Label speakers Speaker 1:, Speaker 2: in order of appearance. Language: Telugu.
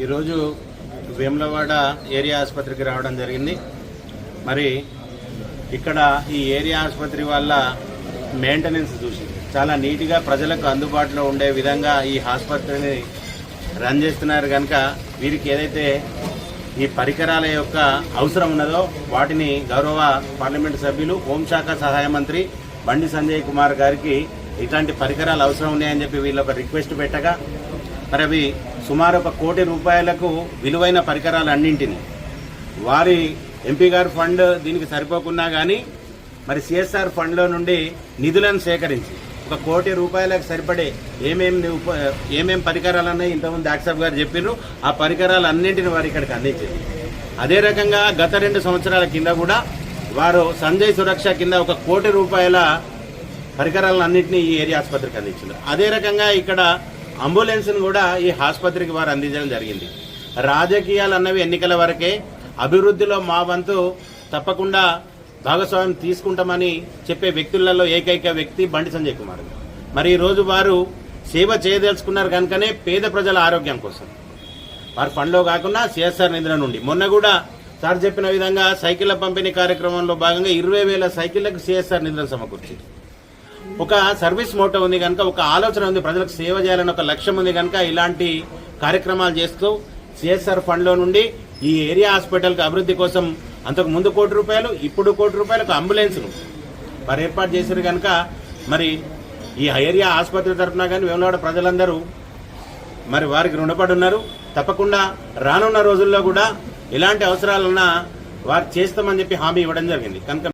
Speaker 1: ఈరోజు వేములవాడ ఏరియా ఆసుపత్రికి రావడం జరిగింది. మరి ఇక్కడ ఈ ఏరియా ఆసుపత్రి వల్ల మెయింటెనెన్స్ చూసి చాలా నీట్గా ప్రజలకు అందుబాటులో ఉండే విధంగా ఈ ఆసుపత్రిని రన్ చేస్తున్నారు కనుక వీరికి ఏదైతే ఈ పరికరాల యొక్క అవసరం ఉన్నదో వాటిని గౌరవ పార్లమెంటు సభ్యులు హోంశాఖ సహాయ మంత్రి బండి సంజయ్ కుమార్ గారికి ఇట్లాంటి పరికరాలు అవసరం ఉన్నాయని చెప్పి వీళ్ళు ఒక రిక్వెస్ట్ పెట్టగా మరి అవి సుమారు ఒక కోటి రూపాయలకు విలువైన పరికరాలు అన్నింటిని వారి ఎంపీ గారి ఫండ్ దీనికి సరిపోకున్నా కానీ మరి సిఎస్ఆర్ ఫండ్లో నుండి నిధులను సేకరించి ఒక కోటి రూపాయలకు సరిపడే ఏమేమి ఏమేం పరికరాలు ఉన్నాయి ఇంతకుముందు యాక్సప్ గారు చెప్పిర్రు ఆ పరికరాలు అన్నింటిని వారు ఇక్కడికి అందించింది అదే రకంగా గత రెండు సంవత్సరాల కింద కూడా వారు సంజయ్ సురక్ష కింద ఒక కోటి రూపాయల పరికరాలన్నింటినీ ఈ ఏరియా ఆసుపత్రికి అందించారు. అదే రకంగా ఇక్కడ అంబులెన్స్ను కూడా ఈ ఆసుపత్రికి వారు అందించడం జరిగింది. రాజకీయాలు అన్నవి ఎన్నికల వరకే అభివృద్ధిలో మా వంతు తప్పకుండా భాగస్వామ్యం తీసుకుంటామని చెప్పే వ్యక్తులలో ఏకైక వ్యక్తి బండి సంజయ్ కుమార్. మరి ఈరోజు వారు సేవ చేయదలుచుకున్నారు కనుకనే పేద ప్రజల ఆరోగ్యం కోసం. వారు ఫండ్లో కాకుండా సిఎస్ఆర్ నిధుల నుండి. మొన్న కూడా సార్ చెప్పిన విధంగా సైకిళ్ళ పంపిణీ కార్యక్రమంలో భాగంగా ఇరవై వేల సైకిళ్ళకు సిఎస్ఆర్ నిధులను సమకూర్చింది. ఒక సర్వీస్ మోటో ఉంది కనుక ఒక ఆలోచన ఉంది ప్రజలకు సేవ చేయాలని ఒక లక్ష్యం ఉంది కనుక ఇలాంటి కార్యక్రమాలు చేస్తూ సిఎస్ఆర్ ఫండ్లో నుండి ఈ ఏరియా హాస్పిటల్కి అభివృద్ధి కోసం అంతకు ముందు కోటి రూపాయలు ఇప్పుడు కోటి రూపాయలకు అంబులెన్స్ను వారు ఏర్పాటు చేశారు కనుక మరి ఈ ఏరియా ఆసుపత్రి తరఫున కానీ వేములవాడ ప్రజలందరూ మరి వారికి రుణపడి ఉన్నారు తప్పకుండా రానున్న రోజుల్లో కూడా ఎలాంటి అవసరాలున్నా వారు చేస్తామని చెప్పి హామీ ఇవ్వడం జరిగింది. కనుక